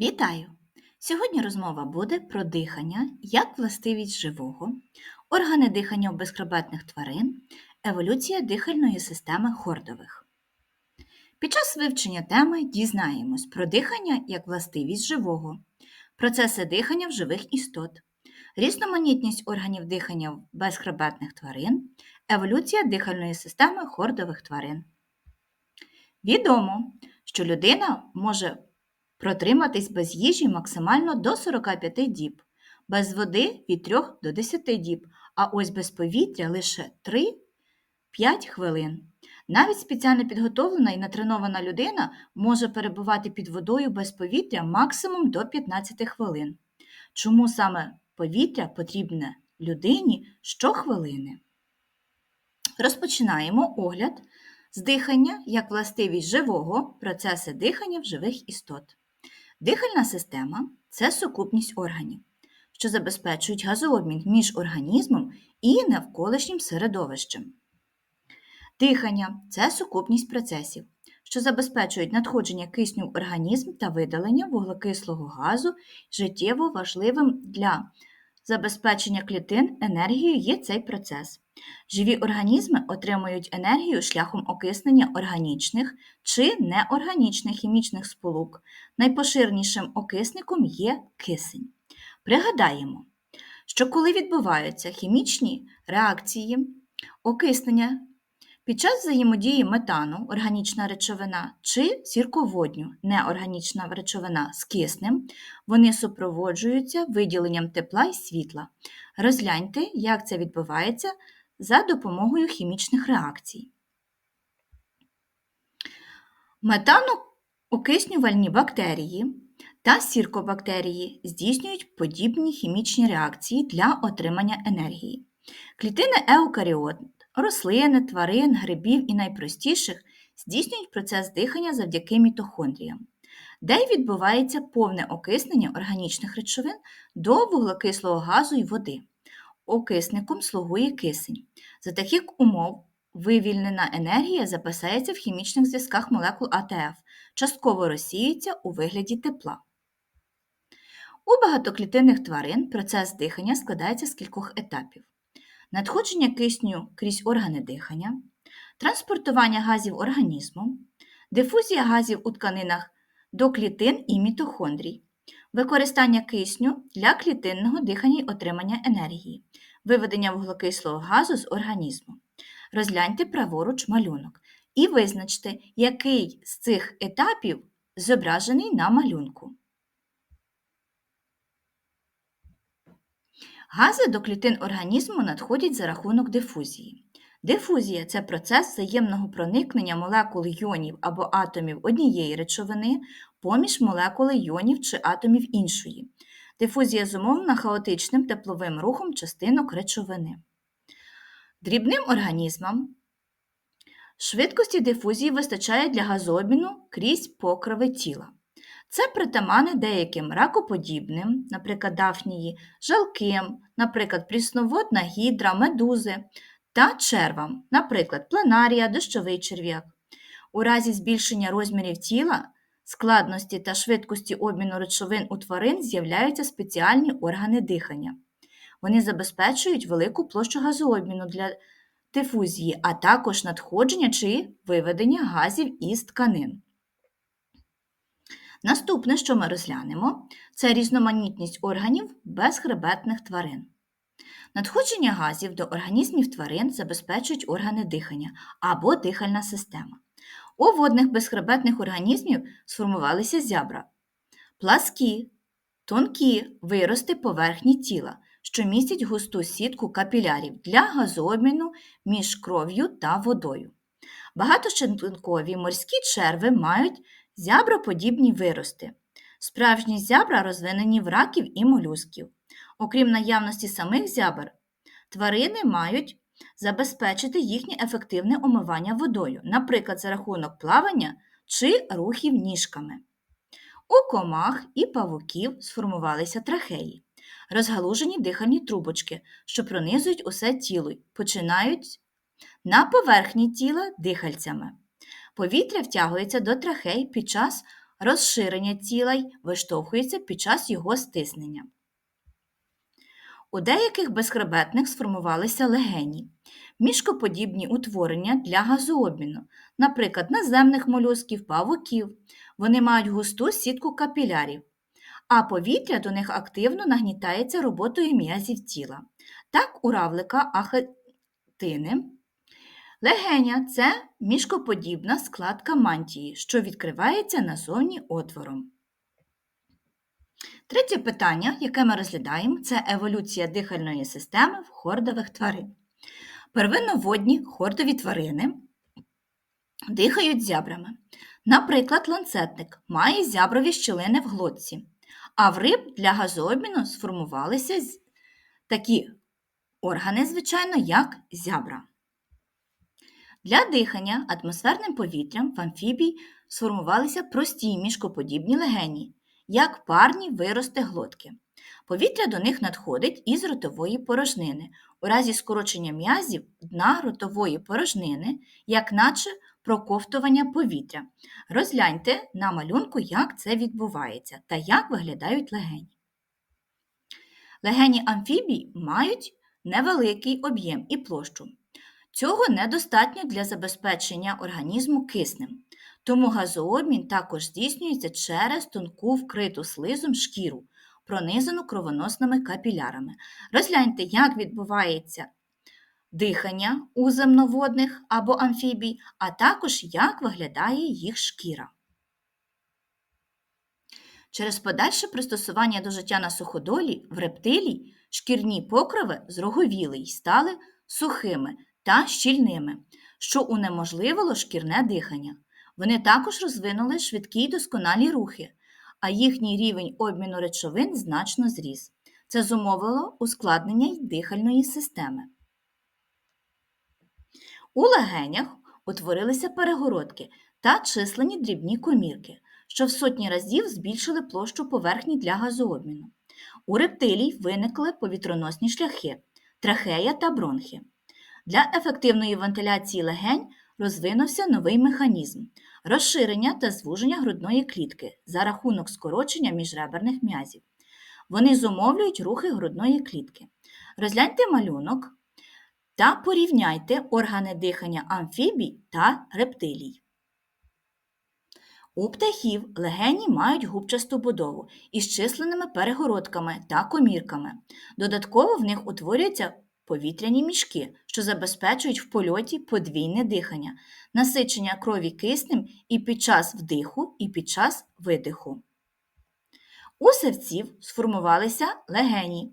Вітаю! Сьогодні розмова буде про дихання як властивість живого, органи дихання у безхребетних тварин, еволюція дихальної системи хордових. Під час вивчення теми дізнаємось про дихання як властивість живого, процеси дихання в живих істот, різноманітність органів дихання в безхребетних тварин, еволюція дихальної системи хордових тварин. Відомо, що людина може Протриматись без їжі максимально до 45 діб, без води від 3 до 10 діб, а ось без повітря лише 3-5 хвилин. Навіть спеціально підготовлена і натренована людина може перебувати під водою без повітря максимум до 15 хвилин. Чому саме повітря потрібне людині щохвилини? Розпочинаємо огляд з дихання як властивість живого процеси дихання в живих істот. Дихальна система це сукупність органів, що забезпечують газообмін між організмом і навколишнім середовищем. Дихання це сукупність процесів, що забезпечують надходження кисню в організм та видалення вуглекислого газу життєво важливим для забезпечення клітин енергією є цей процес. Живі організми отримують енергію шляхом окиснення органічних чи неорганічних хімічних сполук. Найпоширенішим окисником є кисень. Пригадаємо, що коли відбуваються хімічні реакції, окиснення під час взаємодії метану, органічна речовина чи сірководню, неорганічна речовина з киснем, вони супроводжуються виділенням тепла і світла. Розгляньте, як це відбувається за допомогою хімічних реакцій. Метаноокиснювальні бактерії та сіркобактерії здійснюють подібні хімічні реакції для отримання енергії. Клітини еукаріот рослини, тварин, грибів і найпростіших здійснюють процес дихання завдяки мітохондріям, де й відбувається повне окиснення органічних речовин до вуглекислого газу і води. Окисником слугує кисень. За таких умов вивільнена енергія запасається в хімічних зв'язках молекул АТФ, частково розсіюється у вигляді тепла. У багатоклітинних тварин процес дихання складається з кількох етапів надходження кисню крізь органи дихання, транспортування газів організму, дифузія газів у тканинах до клітин і мітохондрій, використання кисню для клітинного дихання й отримання енергії, виведення вуглекислого газу з організму. Розгляньте праворуч малюнок і визначте, який з цих етапів зображений на малюнку. Гази до клітин організму надходять за рахунок дифузії. Дифузія це процес взаємного проникнення молекул йонів або атомів однієї речовини поміж молекули йонів чи атомів іншої. Дифузія зумовлена хаотичним тепловим рухом частинок речовини. Дрібним організмам швидкості дифузії вистачає для газообміну крізь покрови тіла. Це притамани деяким ракоподібним, наприклад, дафнії, жалким, наприклад, прісноводна гідра, медузи та червам, наприклад, пленарія, дощовий черв'як. У разі збільшення розмірів тіла, складності та швидкості обміну речовин у тварин з'являються спеціальні органи дихання. Вони забезпечують велику площу газообміну для дифузії, а також надходження чи виведення газів із тканин. Наступне, що ми розглянемо, це різноманітність органів безхребетних тварин. Надходження газів до організмів тварин забезпечують органи дихання або дихальна система. У водних безхребетних організмів сформувалися зябра, пласкі, тонкі вирости поверхні тіла, що містять густу сітку капілярів для газообміну між кров'ю та водою. Багатощетинкові морські черви мають зяброподібні вирости. Справжні зябра розвинені в раків і молюсків. Окрім наявності самих зябр, тварини мають забезпечити їхнє ефективне омивання водою, наприклад, за рахунок плавання чи рухів ніжками. У комах і павуків сформувалися трахеї, розгалужені дихальні трубочки, що пронизують усе тіло, починають на поверхні тіла дихальцями. Повітря втягується до трахей під час розширення тіла й виштовхується під час його стиснення. У деяких безхребетних сформувалися легені, мішкоподібні утворення для газообміну, наприклад, наземних молюсків, павуків. Вони мають густу сітку капілярів, а повітря до них активно нагнітається роботою м'язів тіла. Так, у равлика ахетини легеня це мішкоподібна складка мантії, що відкривається назовні отвором. Третє питання, яке ми розглядаємо, це еволюція дихальної системи в хордових тварин. Первинноводні хордові тварини дихають зябрами. Наприклад, ланцетник має зяброві щілини в глотці, а в риб для газообміну сформувалися такі органи, звичайно, як зябра. Для дихання атмосферним повітрям в амфібій сформувалися прості мішкоподібні легені, як парні вирости глотки. Повітря до них надходить із ротової порожнини. У разі скорочення м'язів дна ротової порожнини, як наче проковтування повітря. Розгляньте на малюнку, як це відбувається та як виглядають легені. Легені амфібій мають невеликий об'єм і площу. Цього недостатньо для забезпечення організму киснем, тому газообмін також здійснюється через тонку вкриту слизом шкіру, пронизану кровоносними капілярами. Розгляньте, як відбувається дихання у земноводних або амфібій, а також як виглядає їх шкіра. Через подальше пристосування до життя на суходолі в рептилій шкірні покрови зроговіли й стали сухими та щільними, що унеможливило шкірне дихання. Вони також розвинули швидкі й досконалі рухи, а їхній рівень обміну речовин значно зріс. Це зумовило ускладнення й дихальної системи. У легенях утворилися перегородки та численні дрібні комірки, що в сотні разів збільшили площу поверхні для газообміну. У рептилій виникли повітроносні шляхи, трахея та бронхи. Для ефективної вентиляції легень розвинувся новий механізм розширення та звуження грудної клітки за рахунок скорочення міжреберних м'язів. Вони зумовлюють рухи грудної клітки. Розгляньте малюнок та порівняйте органи дихання амфібій та рептилій. У птахів легені мають губчасту будову із численними перегородками та комірками. Додатково в них утворюються повітряні мішки, що забезпечують в польоті подвійне дихання, насичення крові киснем і під час вдиху, і під час видиху. У савців сформувалися легені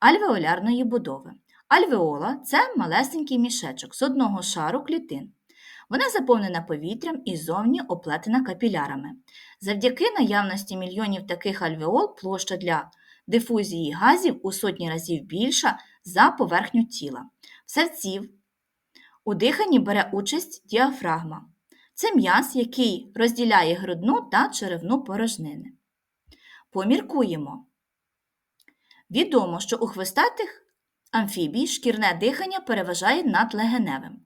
альвеолярної будови. Альвеола це малесенький мішечок з одного шару клітин. Вона заповнена повітрям і зовні оплетена капілярами. Завдяки наявності мільйонів таких альвеол площа для дифузії газів у сотні разів більша за поверхню тіла. В савців у диханні бере участь діафрагма. Це м'яз, який розділяє грудну та черевну порожнини. Поміркуємо. Відомо, що у хвостатих амфібій шкірне дихання переважає над легеневим,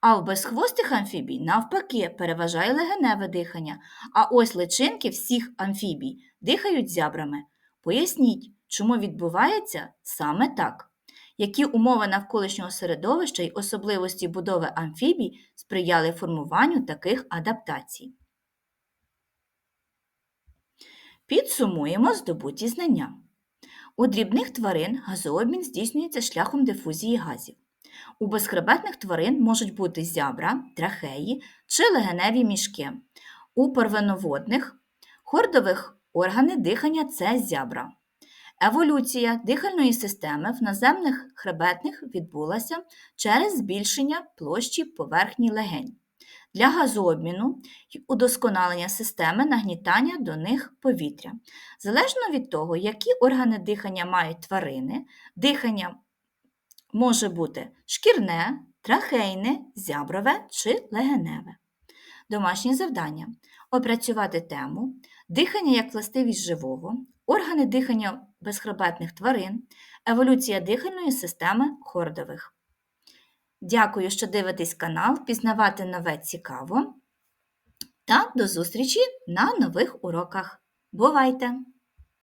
а в безхвостих амфібій, навпаки, переважає легеневе дихання, а ось личинки всіх амфібій дихають зябрами. Поясніть, чому відбувається саме так. Які умови навколишнього середовища й особливості будови амфібій сприяли формуванню таких адаптацій? Підсумуємо здобуті знання. У дрібних тварин газообмін здійснюється шляхом дифузії газів. У безхребетних тварин можуть бути зябра, трахеї чи легеневі мішки. У первиноводних хордових органи дихання це зябра. Еволюція дихальної системи в наземних хребетних відбулася через збільшення площі поверхні легень. Для газообміну й удосконалення системи нагнітання до них повітря. Залежно від того, які органи дихання мають тварини, дихання може бути шкірне, трахейне, зяброве чи легеневе. Домашнє завдання опрацювати тему, дихання як властивість живого, органи дихання безхребетних тварин, еволюція дихальної системи хордових. Дякую, що дивитесь канал, пізнавати нове цікаво. та до зустрічі на нових уроках. Бувайте!